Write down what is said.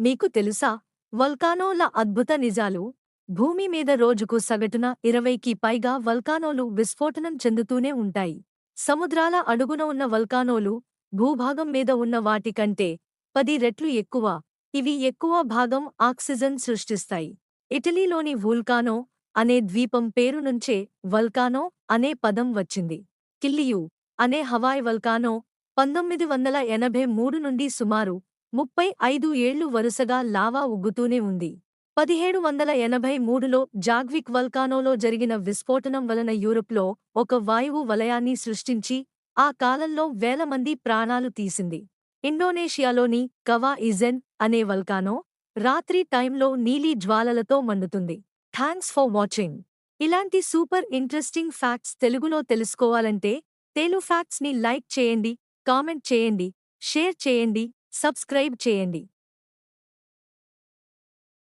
మీకు తెలుసా? వల్కానోల అద్భుత నిజాలు. భూమి మీద రోజుకు సగటున ఇరవైకి పైగా వల్కానోలు విస్ఫోటనం చెందుతూనే ఉంటాయి. సముద్రాల అడుగున ఉన్న వల్కానోలు భూభాగం మీద ఉన్న వాటి కంటే పది రెట్లు ఎక్కువ. ఇవి ఎక్కువ భాగం ఆక్సిజన్ సృష్టిస్తాయి. ఇటలీలోని వూల్కానో అనే ద్వీపం పేరు నుంచే వల్కానో అనే పదం వచ్చింది. కిల్లియు అనే హవాయ్ వల్కానో పంతొమ్మిది వందల ఎనభై మూడు నుండి సుమారు ముప్పై ఐదు ఏళ్ళు వరుసగా లావా ఉగ్గుతూనే ఉంది. పదిహేడు వందల ఎనభై మూడులో జాగ్విక్ వల్కానోలో జరిగిన విస్ఫోటనం వలన యూరప్లో ఒక వాయువు వలయాన్ని సృష్టించి ఆ కాలంలో వేల మంది ప్రాణాలు తీసింది. ఇండోనేషియాలోని కవా ఇజెన్ అనే వల్కానో రాత్రి టైంలో నీలి జ్వాలలతో మండుతుంది. Thanks for watching. ఇలాంటి సూపర్ ఇంట్రెస్టింగ్ ఫ్యాక్ట్స్ తెలుగులో తెలుసుకోవాలంటే తెలుగు ఫ్యాక్ట్స్ని లైక్ చేయండి కామెంట్ చేయండి షేర్ చేయండి. సబ్స్క్రైబ్ చేయండి.